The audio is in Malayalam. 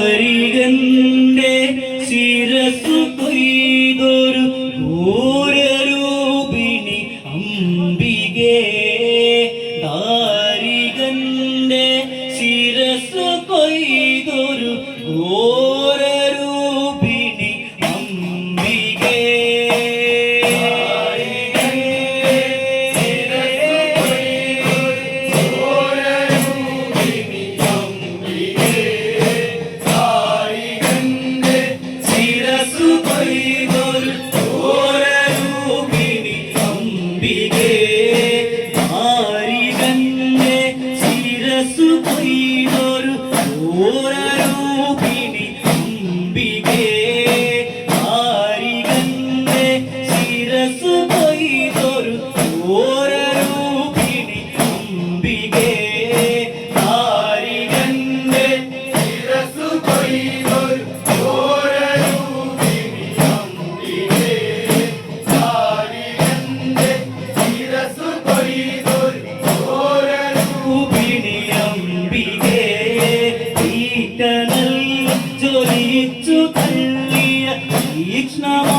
നാരികന്റെ ശിരസു കൊയ്തൊരു ൂരൂപിണി അംബികേ നാരികന്റെ ശിരസു తొలిచ్చు తల్లి తీక్ష్ణమా